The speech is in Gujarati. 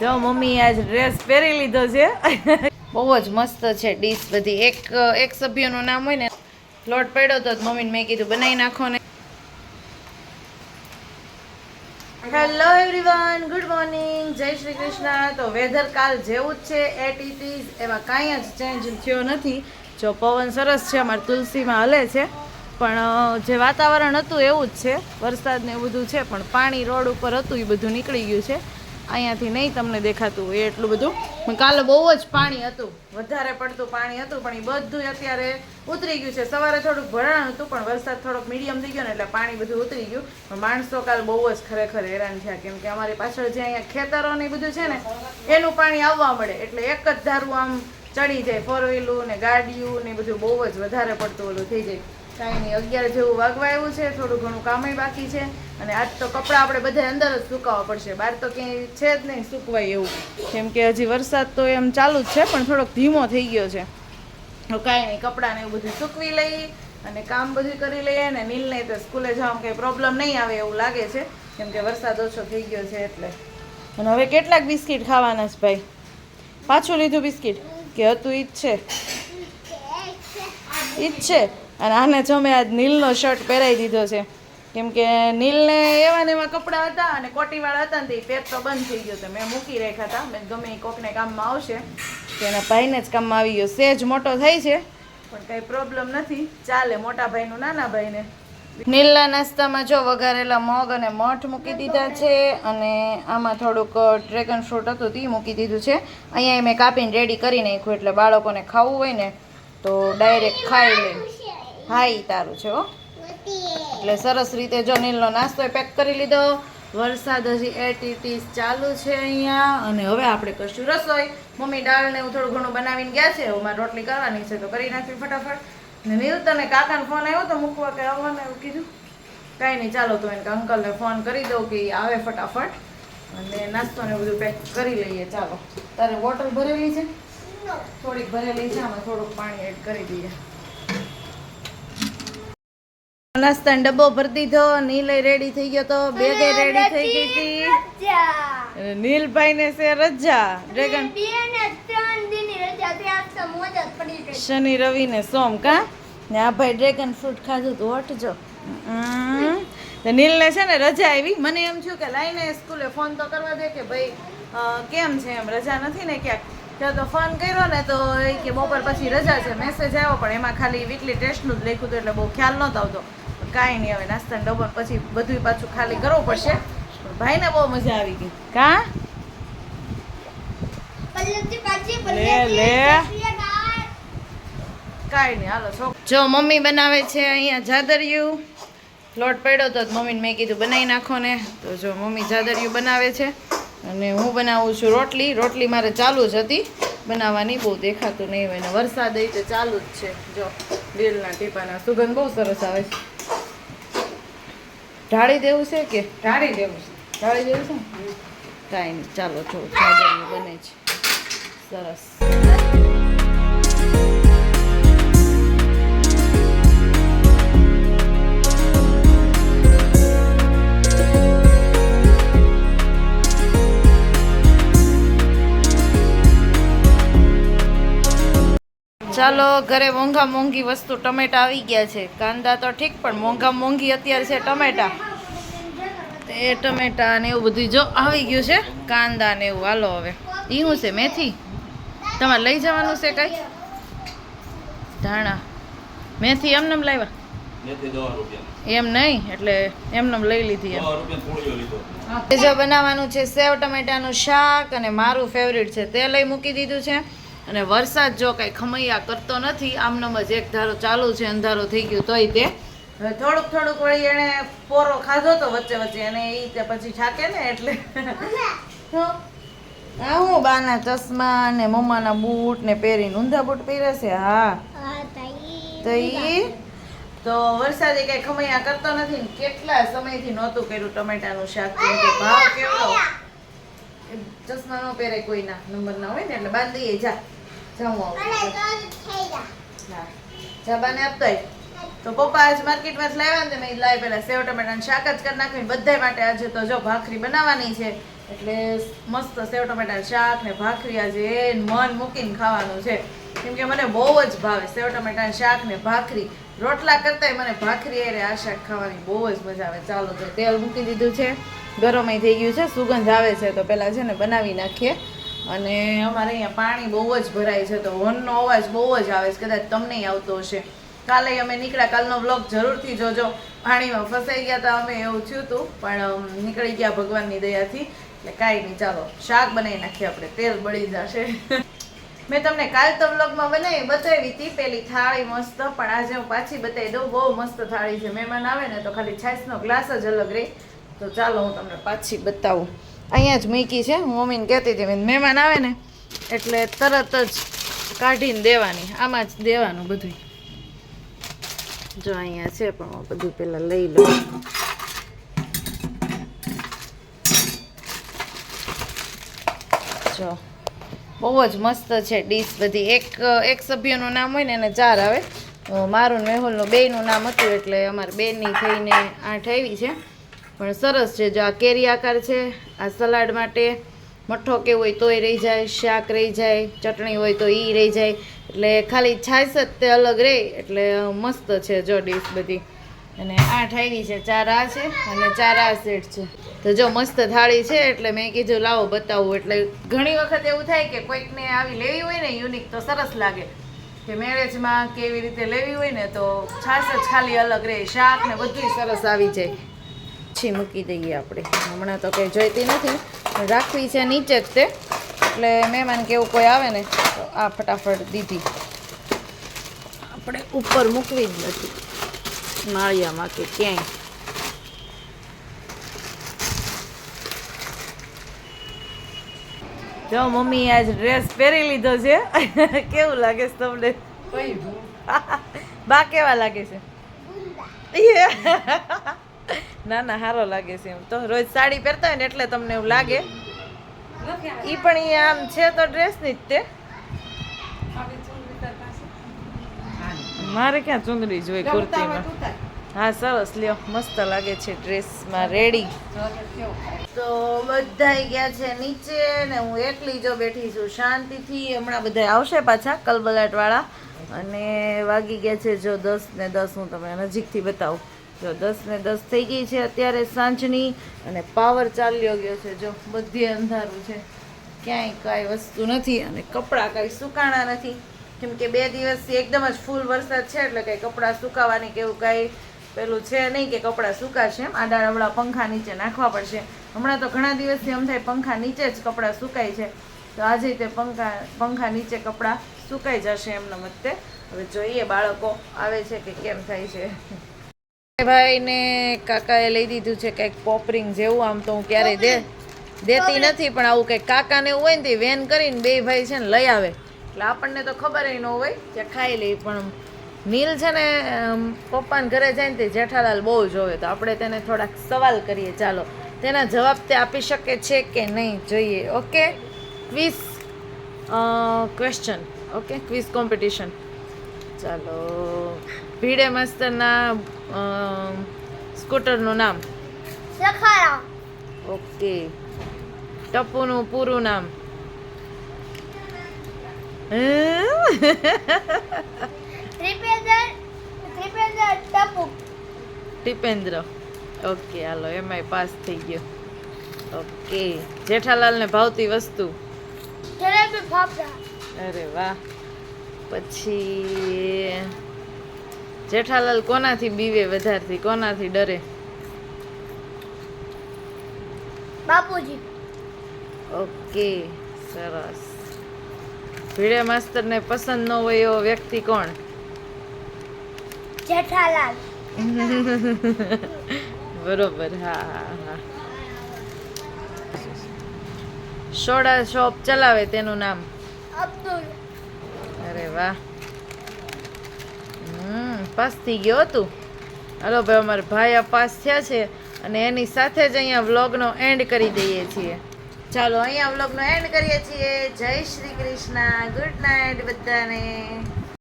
જો મમ્મી આજ ડ્રેસ પહેરી લીધો છે. બહુ જ મસ્ત છે ડીશ બધી. એક એક સભ્યનું નામ હોય ને લોટ પડ્યો તો મમ્મીને મેં કીધું બનાવી નાખો ને. હેલો એવરીવન ગુડ મોર્નિંગ જય શ્રી કૃષ્ણ. તો વેધર કાલ જેવું જ છે એટ ઇટ ઇઝ એમાં કાંઈ જ ચેન્જ થયો નથી. જો પવન સરસ છે અમારે તુલસીમાં હલે છે. પણ જે વાતાવરણ હતું એવું જ છે. વરસાદ ને એવું બધું છે પણ પાણી રોડ ઉપર હતું એ બધું નીકળી ગયું છે. અહીંયાથી નહીં તમને દેખાતું હોય એટલું બધું. કાલે બહુ જ પાણી હતું. વધારે પડતું પાણી હતું, પણ એ બધું અત્યારે ઉતરી ગયું છે. સવારે થોડુંક ભરાણ હતું, પણ વરસાદ થોડોક મીડિયમ થઈ ગયો ને એટલે પાણી બધું ઉતરી ગયું. પણ માણસો કાલ બહુ જ ખરેખર હેરાન થયા, કેમ કે અમારી પાછળ જે અહીંયા ખેતરો ને બધું છે ને, એનું પાણી આવવા મળે. એટલે એક જ ધારું આમ ચડી જાય. ફોર વ્હીલું ને ગાડીયું ને બધું બહુ જ વધારે પડતું ઓલું થઈ જાય. કાંઈ નહીં અગિયાર જેવું વાગવા એવું છે થોડું ઘણું કામય બાકી છે અને આજ તો કપડાં આપણે બધા અંદર જ સુકાવવા પડશે. બહાર તો ક્યાંય છે જ નહીં સુકવાય એવું. કેમ કે હજી વરસાદ તો એમ ચાલુ જ છે પણ થોડોક ધીમો થઈ ગયો છે. તો કાંઈ નહીં કપડાંને એવું બધું સૂકવી લઈ અને કામ બધું કરી લઈએ ને નીલને તો સ્કૂલે જવામાં કંઈ પ્રોબ્લેમ નહીં આવે એવું લાગે છે કેમ કે વરસાદ ઓછો થઈ ગયો છે એટલે. અને હવે કેટલાક બિસ્કિટ ખાવાના છે ભાઈ? પાછું લીધું બિસ્કિટ? કે હતું ઈ જ છે. ઈ જ છે? અને આને જો મેં આજ નીલનો શર્ટ પહેરાવી દીધો છે. કેમ કે નીલને એવા ને એવા કપડાં હતા અને કોટીવાળા હતા ને તે પેટ તો બંધ થઈ ગયો તો મેં મૂકી રાખ્યા હતા. મેં ગમે એ કોકને કામમાં આવશે. કે એના ભાઈને જ કામમાં આવી ગયો. સેજ મોટો થાય છે. પણ કંઈ પ્રોબ્લેમ નથી. ચાલે મોટા ભાઈનું, નાના ભાઈને. નીલના નાસ્તામાં જો વઘારેલા મગ અને મઠ મૂકી દીધા છે અને આમાં થોડુંક ડ્રેગન ફ્રૂટ હતું તે મૂકી દીધું છે. અહીંયા મેં કાપીને રેડી કરી નાખ્યું. એટલે બાળકોને ખાવું હોય ને, તો ડાયરેક્ટ ખાઈ લે. હા એ તારું છે હો. એટલે સરસ રીતે જો નીલનો નાસ્તો પેક કરી લીધો. વરસાદ હજી એટીટીસ ચાલુ છે અહીંયા. અને હવે આપણે કરશું રસોઈ. મમ્મી દાળ ને એવું થોડું ઘણું બનાવીને ગયા છે. હવે મારે રોટલી કરવાની છે તો કરી નાખી ફટાફટ. ને નીલ તને કાકાનો ફોન આવ્યો તો મૂકવા કે આવવાનું એવું કીધું. કાંઈ નહીં ચાલો તો એને અંકલને ફોન કરી દઉં કે આવે ફટાફટ. અને નાસ્તો ને બધું પેક કરી લઈએ ચાલો. તારે બોટલ ભરેલી છે? થોડીક ભરેલી છે આમાં થોડુંક પાણી એડ કરી દઈએ. નાસ્તાનો ડબ્બો ભરી દીધો નીલ રેડી થઈ ગયો તો બેગે રેડી થઈ ગઈ હતી. નીલભાઈ ને છે રજા ડ્રેગન. શનિ રવિ ને સોમ કા? ને આ ભાઈ ડ્રેગન ફ્રૂટ ખાધું તો હટજો. નીલને છે ને રજા આવી. મને એમ થયું કે લાઈને સ્કૂલે ફોન તો કરવા દે કે ભાઈ કેમ છે એમ? રજા નથી ને ક્યાંક? ત્યાં તો ફોન કર્યો ને તો એ કે બપોર પછી રજા છે મેસેજ આવ્યો પણ એમાં ખાલી વીકલી ટેસ્ટનું જ લખ્યું હતું એટલે બહુ ખ્યાલ નહોતો આવતો. કાંઈ નહીં હવે નાસ્તાનો ડબલ પછી બધું પાછું ખાલી કરવું પડશે. ભાઈને બહુ મજા આવી ગઈ. કા? લે લે. કાંઈ નહીં હાલો શોખ. જો મમ્મી બનાવે છે અહીંયા જાદરિયું. લોટ પડ્યો તો મમ્મીને મેં કીધું બનાવી નાખો ને. તો જો મમ્મી જાદરિયું બનાવે છે. અને હું બનાવું છું રોટલી. રોટલી મારે ચાલુ જ હતી. બનાવવાની બહુ દેખાતું નહીં હોય ને વરસાદ એ તો ચાલુ જ છે. જો દિલના ટીપાના સુગંધ બહુ સરસ આવે છે. ઢાળી દેવું છે કે? ઢાળી દેવું છે. ઢાળી દેવું છે? કાંઈ નહીં ચાલો જો ચાદર બને છે. સરસ. ચાલો ઘરે મોંઘા મોંઘી વસ્તુ ટમેટા આવી ગયા છે. કાંદા તો ઠીક પણ મોંઘા મોંઘી અત્યારે છે ટમેટા. એ ટમેટા ને એવું બધું જો આવી ગયું છે કાંદા ને એવું. હાલો હવે. એ શું છે મેથી? તમારે લઈ જવાનું છે કઈ? ધાણા. મેથી એમનેમ લાવ્યા? એમ નહીં એટલે એમનેમ લઈ લીધી એમ. બનાવવાનું છે સેવ ટમેટાનું શાક અને મારું ફેવરિટ છે તે લઈ મૂકી દીધું છે. અને વરસાદ જો કાંઈ ખમૈયા કરતો નથી આમનામ જ એક ધારો ચાલુ છે અંધારો થઈ ગયું તોય તે. હવે થોડુંક થોડુંક વળી એણે પોરો ખાધો તો વચ્ચે વચ્ચે અને એ તે પછી છાકે ને એટલે. હા. હું બાના ચશ્મા ને મમ્માના બૂટ ને પહેરીને ઊંધા બૂટ પહેરે છે? હા. તો ઈ તો વરસાદે કઈ ખમૈયા કરતો નથી કેટલા સમયથી નહોતું કર્યું ટમેટાનું શાક કેમ કે ભાવ કેવડો? એ ચશ્મા ન પહેરે કોઈના નંબર ના હોય ને એટલે બાંધીએ જા. હા. જાબાને આપતો તો પપ્પા આજ માર્કેટમાં લાવ્યા ને મેં પેલા સેવ ટમેટાનું શાક જ કરી નાખ્યું. બધાય માટે આજે તો જો ભાખરી બનાવવાની છે. એટલે મસ્ત સેવ ટમેટા શાક ને ભાખરી આજે મન મૂકીને ખાવાનું છે. કેમ કે મને બહુ જ ભાવે સેવ ટમેટા શાક ને ભાખરી. રોટલા કરતાંય મને ભાખરી અરે આ શાક ખાવાની બહુ જ મજા આવે. ચાલો તો તેલ મૂકી દીધું છે. ગરમય થઈ ગયું છે. સુગંધ આવે છે તો પહેલાં છે ને બનાવી નાખીએ. અને અમારે અહીંયા પાણી બહુ જ ભરાય છે તો હોર્નનો અવાજ બહુ જ આવે છે. કદાચ તમને આવતો હશે. કાલે અમે નીકળ્યા. કાલનો બ્લોગ જરૂરથી જોજો. પાણીમાં ફસાઈ ગયા હતા અમે એવું થયું હતું. પણ નીકળી ગયા ભગવાનની દયાથી. એટલે કાંઈ નહીં. ચાલો, શાક બનાવી નાખીએ આપણે. તેલ બળી જશે. મેં તમને કાલ તો બ્લોગમાં બનાવી બતાવી હતી. પેલી થાળી મસ્ત. પણ આજે હું પાછી બતાવી દઉં. બહુ મસ્ત થાળી છે. મહેમાન આવે ને તો ખાલી છાશનો ગ્લાસ જ અલગ રહે તો ચાલો, હું તમને પાછી બતાવું. અહીંયા જ મૂકી છે. હું મમ્મીને કહેતી હતી મહેમાન આવે ને, એટલે તરત જ કાઢીને દેવાની. આમાં જ દેવાનું બધું જો અહીંયા છે પણ હું બધું પહેલાં લઈ લઉં. જો, બહુ જ મસ્ત છે ડીશ બધી. એક એક સભ્યનું નામ હોય ને, એને ચાર આવે. મારું મેહુલનું બેયનું નામ હતું, એટલે અમારે બેનની થઈને આઠ આવી છે. પણ સરસ છે. જો આ કેરી આકાર છે, આ સલાડ માટે મઠ્ઠો કે હોય તોય રહી જાય, શાક રહી જાય, ચટણી હોય તો એ રહી જાય. એટલે ખાલી છાશ જ તે અલગ રહે એટલે મસ્ત છે જો ડીશ બધી. અને આઠ આવી છે, ચાર આ છે અને ચાર આ સેટ છે. તો જો મસ્ત થાળી છે, એટલે મેં કીધું લાવો બતાવું. એટલે ઘણી વખત એવું થાય કે કોઈકને આવી લેવી હોય ને યુનિક તો સરસ લાગે. કે મેરેજમાં કેવી રીતે લેવી હોય ને તો છાશ જ ખાલી અલગ રહે શાક ને બધું સરસ આવી જાય. પછી મૂકી દઈએ આપણે. હમણાં તો કંઈ જોઈતી નથી રાખવી છે નીચે જ તે. એટલે મહેમાન કે એવું કોઈ આવે ને તો આ ફટાફટ દીધી. આપણે ઉપર મૂકવી જ નથી. માળિયામાં કે ક્યાંય. જો મમ્મી આજ ડ્રેસ પહેરી લીધો છે. કેવું લાગે છે તમને? બા કેવા લાગે છે? ના ના સારો લાગે છે એમ. તો રોજ સાડી પહેરતા હોય ને એટલે તમને એવું લાગે. એ પણ ઈ આમ છે તો ડ્રેસની જ તે. મારે ક્યાં ચુંદડી જોઈ કુર્તીમાં? હા, સરસ. લ્યો, મસ્ત લાગે છે ડ્રેસમાં રેડી તો બધા ગયા છે નીચે ને હું એકલી જો બેઠી છું શાંતિથી. હમણાં બધા આવશે પાછા કલબલાટવાળા. અને વાગી ગયા છે જો દસ ને દસ હું તમને નજીકથી બતાવું. જો દસ ને દસ થઈ ગઈ છે અત્યારે સાંજની અને પાવર ચાલ્યો ગયો છે. જો બધી અંધારું છે. ક્યાંય કાંઈ વસ્તુ નથી અને કપડાં કાંઈ સુકાણા નથી. કેમ કે બે દિવસથી એકદમ જ ફૂલ વરસાદ છે એટલે કંઈ કપડાં સુકાવાની કે એવું કાંઈ પેલું છે નહીં કે કપડાં સુકાશે. એમ આડા અવળા પંખા નીચે નાખવા પડશે. હમણાં તો ઘણા દિવસથી એમ થાય પંખા નીચે જ કપડાં સુકાય છે. તો આજે તે પંખા પંખા નીચે કપડાં સુકાઈ જશે એમના મતે. હવે જોઈએ બાળકો આવે છે કે કેમ થાય છે. ભાઈ ને કાકાએ લઈ દીધું છે કંઈક પોપરિંગ જેવું આમ તો હું ક્યારેય દે દેતી નથી પણ આવું કંઈક કાકાને હોય ને તે વેન કરીને બે ભાઈ છે ને લઈ આવે. એટલે આપણને તો ખબર ન હોય કે ખાઈ લઈ પણ નીલ છે ને પપ્પાને ઘરે જાય ને તે જેઠાલાલ બહુ જોવે તો આપણે તેને થોડાક સવાલ કરીએ. ચાલો તેના જવાબ તે આપી શકે છે કે નહીં? જોઈએ okay? Quiz question okay? Quiz competition ચાલો. ભીડે માસ્તરના સ્કૂટરનું નામ. સખારા. ઓકે. ટપુનું પૂરું નામ. ટીપેન્દ્ર ઓકે હાલો એમાંય પાસ થઈ ગયો. ઓકે. જેઠાલાલને ભાવતી વસ્તુ. અરે વાહ. પછી જેઠાલાલ કોનાથી બીવે વધારથી કોનાથી ડરે? બાપુજી. ઓકે સરસ. ભીડે માસ્તરને પસંદ ન હોય એવો વ્યક્તિ કોણ? જેઠાલાલ. બરોબર હા હા હા. સોડા શોપ ચલાવે તેનું નામ? અબ્દુલ. અરે વાહ હમ પાસ થઈ ગયો હતું હલો ભાઈ અમારા ભાઈ પાસ થયા છે અને એની સાથે જ અહીંયા વ્લોગનો એન્ડ કરી દઈએ છીએ ચાલો અહીંયા વ્લોગનો એન્ડ કરીએ છીએ જય શ્રી કૃષ્ણ ગુડ નાઇટ બધાને